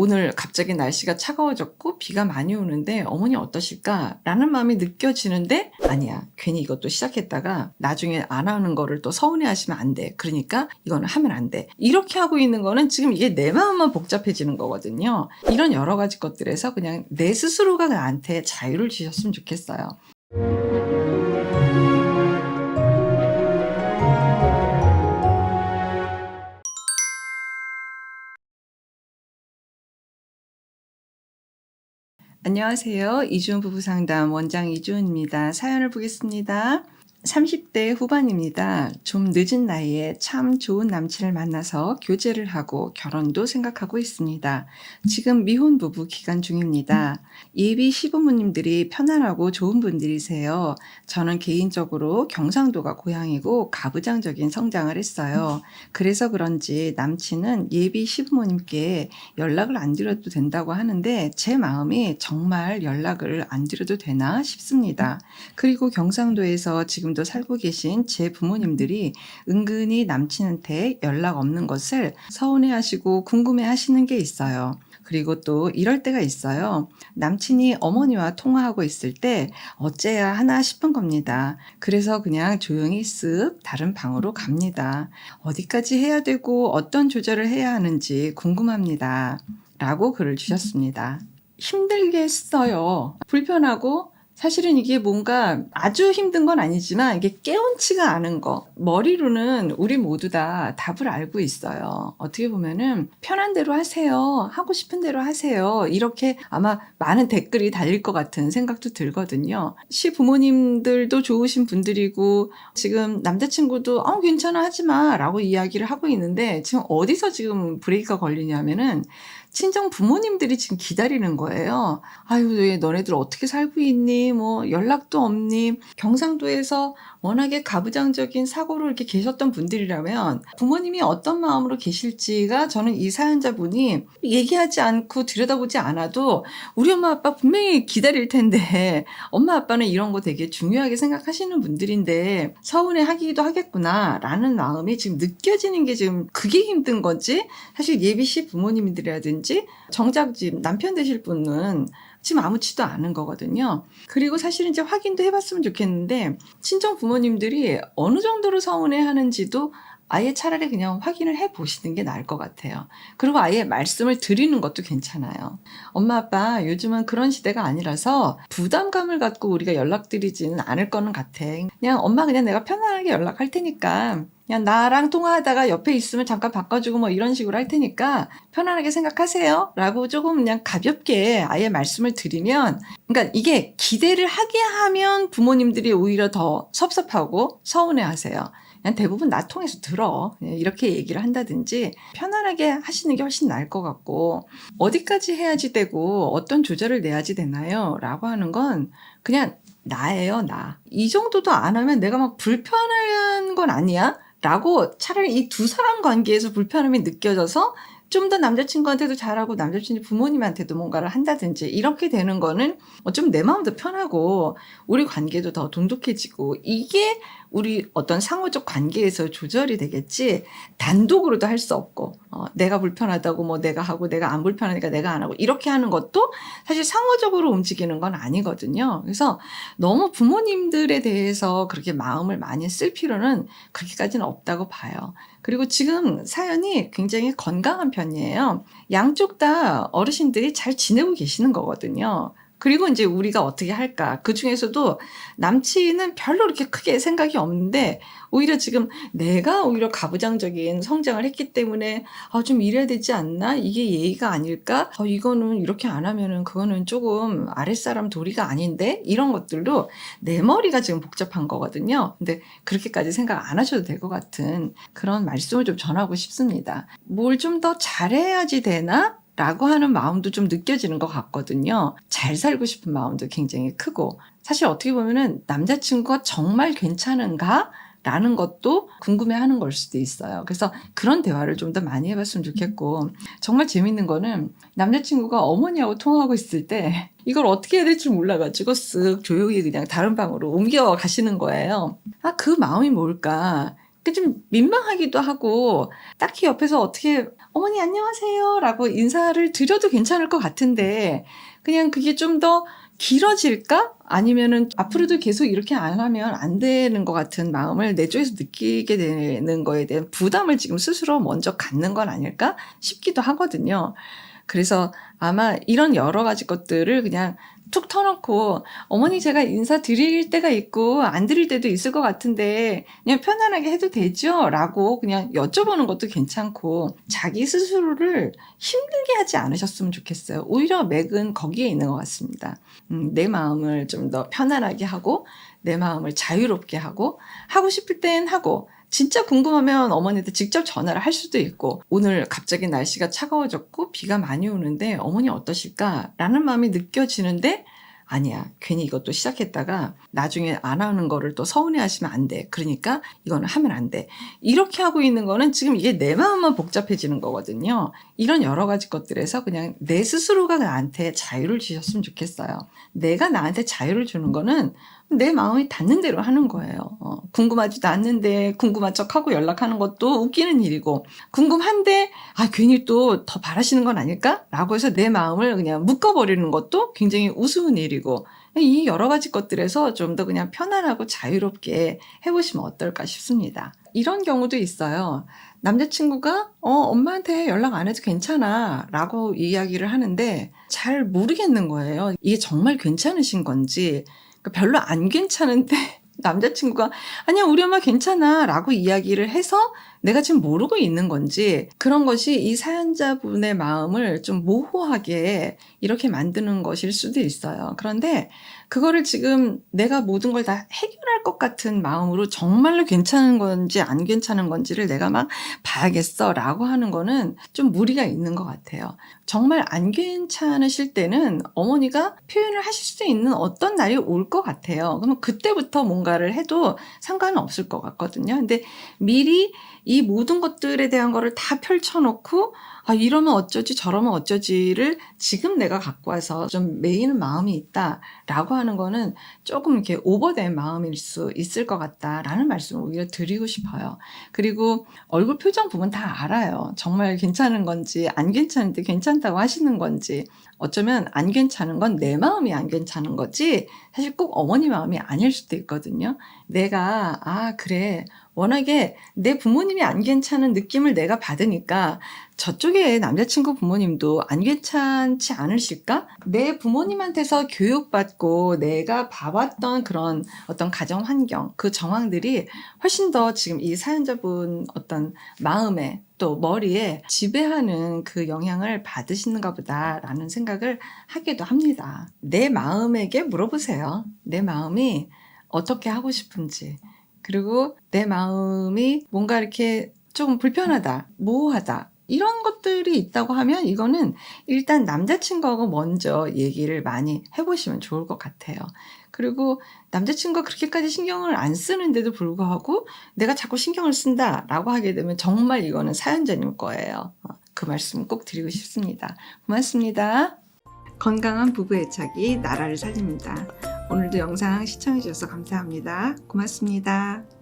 오늘 갑자기 날씨가 차가워졌고 비가 많이 오는데 어머니 어떠실까? 라는 마음이 느껴지는데 아니야. 괜히 이것도 시작했다가 나중에 안 하는 거를 또 서운해 하시면 안 돼. 그러니까 이거는 하면 안 돼. 이렇게 하고 있는 거는 지금 이게 내 마음만 복잡해지는 거거든요. 이런 여러 가지 것들에서 그냥 내 스스로가 나한테 자유를 주셨으면 좋겠어요. 안녕하세요. 이주은 부부상담 원장 이주은입니다. 사연을 보겠습니다. 30대 후반입니다. 좀 늦은 나이에 참 좋은 남친을 만나서 교제를 하고 결혼도 생각하고 있습니다. 지금 미혼 부부 기간 중입니다. 예비 시부모님들이 편안하고 좋은 분들이세요. 저는 개인적으로 경상도가 고향이고 가부장적인 성장을 했어요. 그래서 그런지 남친은 예비 시부모님께 연락을 안 드려도 된다고 하는데 제 마음이 정말 연락을 안 드려도 되나 싶습니다. 그리고 경상도에서 지금 도 살고 계신 제 부모님들이 은근히 남친한테 연락 없는 것을 서운해 하시고 궁금해 하시는 게 있어요. 그리고 또 이럴 때가 있어요. 남친이 어머니와 통화하고 있을 때 어째야 하나 싶은 겁니다. 그래서 그냥 조용히 쓱 다른 방으로 갑니다. 어디까지 해야 되고 어떤 조절을 해야 하는지 궁금합니다. 라고 글을 주셨습니다. 힘들게 했어요. 불편하고 사실은 이게 뭔가 아주 힘든 건 아니지만 이게 깨운치가 않은 거. 머리로는 우리 모두 다 답을 알고 있어요. 어떻게 보면은 편한 대로 하세요. 하고 싶은 대로 하세요. 이렇게 아마 많은 댓글이 달릴 것 같은 생각도 들거든요. 시 부모님들도 좋으신 분들이고 지금 남자친구도 어 괜찮아 하지 마 라고 이야기를 하고 있는데 지금 어디서 지금 브레이크가 걸리냐면은 친정 부모님들이 지금 기다리는 거예요. 아유, 왜 너네들 어떻게 살고 있니? 뭐, 연락도 없니? 경상도에서 워낙에 가부장적인 사고로 이렇게 계셨던 분들이라면 부모님이 어떤 마음으로 계실지가 저는 이 사연자분이 얘기하지 않고 들여다보지 않아도 우리 엄마 아빠 분명히 기다릴 텐데 엄마 아빠는 이런 거 되게 중요하게 생각하시는 분들인데 서운해 하기도 하겠구나 라는 마음이 지금 느껴지는 게 지금 그게 힘든 건지 사실 예비씨 부모님들이라든지 정작 지금 남편 되실 분은 지금 아무치도 않은 거거든요. 그리고 사실은 이제 확인도 해봤으면 좋겠는데 친정 부모님들이 어느 정도로 서운해 하는지도 아예 차라리 그냥 확인을 해 보시는 게 나을 것 같아요. 그리고 아예 말씀을 드리는 것도 괜찮아요. 엄마, 아빠, 요즘은 그런 시대가 아니라서 부담감을 갖고 우리가 연락드리지는 않을 거는 같아. 그냥 엄마 그냥 내가 편안하게 연락할 테니까 그냥 나랑 통화하다가 옆에 있으면 잠깐 바꿔주고 뭐 이런 식으로 할 테니까 편안하게 생각하세요. 라고 조금 그냥 가볍게 아예 말씀을 드리면, 그러니까 이게 기대를 하게 하면 부모님들이 오히려 더 섭섭하고 서운해 하세요. 대부분 나 통해서 들어. 이렇게 얘기를 한다든지 편안하게 하시는 게 훨씬 나을 것 같고, 어디까지 해야지 되고 어떤 조절을 내야지 되나요? 라고 하는 건 그냥 나예요, 나. 이 정도도 안 하면 내가 막 불편한 건 아니야? 라고 차라리 이 두 사람 관계에서 불편함이 느껴져서 좀 더 남자친구한테도 잘하고 남자친구 부모님한테도 뭔가를 한다든지 이렇게 되는 거는 어쩌면 내 마음도 편하고 우리 관계도 더 돈독해지고 이게 우리 어떤 상호적 관계에서 조절이 되겠지 단독으로도 할 수 없고 어, 내가 불편하다고 뭐 내가 하고 내가 안 불편하니까 내가 안 하고 이렇게 하는 것도 사실 상호적으로 움직이는 건 아니거든요. 그래서 너무 부모님들에 대해서 그렇게 마음을 많이 쓸 필요는 그렇게까지는 없다고 봐요. 그리고 지금 사연이 굉장히 건강한 편이에요. 양쪽 다 어르신들이 잘 지내고 계시는 거거든요. 그리고 이제 우리가 어떻게 할까? 그 중에서도 남친은 별로 그렇게 크게 생각이 없는데, 오히려 지금 내가 오히려 가부장적인 성장을 했기 때문에, 아, 좀 이래야 되지 않나? 이게 예의가 아닐까? 어, 이거는 이렇게 안 하면은 그거는 조금 아랫사람 도리가 아닌데? 이런 것들도 내 머리가 지금 복잡한 거거든요. 근데 그렇게까지 생각 안 하셔도 될 것 같은 그런 말씀을 좀 전하고 싶습니다. 뭘 좀 더 잘해야지 되나? 라고 하는 마음도 좀 느껴지는 것 같거든요. 잘 살고 싶은 마음도 굉장히 크고. 사실 어떻게 보면은 남자친구가 정말 괜찮은가? 라는 것도 궁금해 하는 걸 수도 있어요. 그래서 그런 대화를 좀 더 많이 해봤으면 좋겠고. 정말 재밌는 거는 남자친구가 어머니하고 통화하고 있을 때 이걸 어떻게 해야 될지 몰라가지고 쓱 조용히 그냥 다른 방으로 옮겨 가시는 거예요. 아, 그 마음이 뭘까? 그좀 민망하기도 하고 딱히 옆에서 어떻게 어머니 안녕하세요 라고 인사를 드려도 괜찮을 것 같은데 그냥 그게 좀 더 길어질까? 아니면은 앞으로도 계속 이렇게 안 하면 안 되는 것 같은 마음을 내 쪽에서 느끼게 되는 거에 대한 부담을 지금 스스로 먼저 갖는 건 아닐까 싶기도 하거든요. 그래서 아마 이런 여러 가지 것들을 그냥 툭 터놓고 어머니 제가 인사 드릴 때가 있고 안 드릴 때도 있을 것 같은데 그냥 편안하게 해도 되죠? 라고 그냥 여쭤보는 것도 괜찮고 자기 스스로를 힘들게 하지 않으셨으면 좋겠어요. 오히려 맥은 거기에 있는 것 같습니다. 음, 내 마음을 좀 더 편안하게 하고 내 마음을 자유롭게 하고 하고 싶을 땐 하고 진짜 궁금하면 어머니한테 직접 전화를 할 수도 있고 오늘 갑자기 날씨가 차가워졌고 비가 많이 오는데 어머니 어떠실까? 라는 마음이 느껴지는데 아니야. 괜히 이것도 시작했다가 나중에 안 하는 거를 또 서운해 하시면 안 돼. 그러니까 이거는 하면 안 돼. 이렇게 하고 있는 거는 지금 이게 내 마음만 복잡해지는 거거든요. 이런 여러 가지 것들에서 그냥 내 스스로가 나한테 자유를 주셨으면 좋겠어요. 내가 나한테 자유를 주는 거는 내 마음이 닿는 대로 하는 거예요. 어, 궁금하지도 않는데 궁금한 척하고 연락하는 것도 웃기는 일이고 궁금한데 아 괜히 또 더 바라시는 건 아닐까? 라고 해서 내 마음을 그냥 묶어버리는 것도 굉장히 우스운 일이고 이 여러 가지 것들에서 좀 더 그냥 편안하고 자유롭게 해보시면 어떨까 싶습니다. 이런 경우도 있어요. 남자친구가 어 엄마한테 연락 안 해도 괜찮아 라고 이야기를 하는데 잘 모르겠는 거예요. 이게 정말 괜찮으신 건지 그러니까 별로 안 괜찮은데 남자친구가 아니야 우리 엄마 괜찮아 라고 이야기를 해서 내가 지금 모르고 있는 건지 그런 것이 이 사연자분의 마음을 좀 모호하게 이렇게 만드는 것일 수도 있어요. 그런데 그거를 지금 내가 모든 걸 다 해결할 것 같은 마음으로 정말로 괜찮은 건지 안 괜찮은 건지를 내가 막 봐야겠어 라고 하는 거는 좀 무리가 있는 것 같아요. 정말 안 괜찮으실 때는 어머니가 표현을 하실 수 있는 어떤 날이 올 것 같아요. 그러면 그때부터 뭔가를 해도 상관은 없을 것 같거든요. 근데 미리 이 모든 것들에 대한 거를 다 펼쳐놓고 아 이러면 어쩌지 저러면 어쩌지를 지금 내가 갖고 와서 좀 메이는 마음이 있다라고 하는 거는 조금 이렇게 오버된 마음일 수 있을 것 같다라는 말씀을 오히려 드리고 싶어요. 그리고 얼굴 표정 보면 다 알아요. 정말 괜찮은 건지 안 괜찮은데 괜찮다고 하시는 건지 어쩌면 안 괜찮은 건 내 마음이 안 괜찮은 거지 사실 꼭 어머니 마음이 아닐 수도 있거든요. 내가 아 그래 워낙에 내 부모님이 안 괜찮은 느낌을 내가 받으니까 저쪽에 남자친구 부모님도 안 괜찮지 않으실까? 내 부모님한테서 교육받고 내가 봐왔던 그런 어떤 가정 환경, 그 정황들이 훨씬 더 지금 이 사연자분 어떤 마음에 또 머리에 지배하는 그 영향을 받으시는가 보다라는 생각을 하기도 합니다. 내 마음에게 물어보세요. 내 마음이 어떻게 하고 싶은지. 그리고 내 마음이 뭔가 이렇게 조금 불편하다, 모호하다, 이런 것들이 있다고 하면 이거는 일단 남자친구하고 먼저 얘기를 많이 해보시면 좋을 것 같아요. 그리고 남자친구가 그렇게까지 신경을 안 쓰는데도 불구하고 내가 자꾸 신경을 쓴다라고 하게 되면 정말 이거는 사연자님 거예요. 어, 그 말씀 꼭 드리고 싶습니다. 고맙습니다. 건강한 부부 애착이 나라를 살립니다. 오늘도 영상 시청해주셔서 감사합니다. 고맙습니다.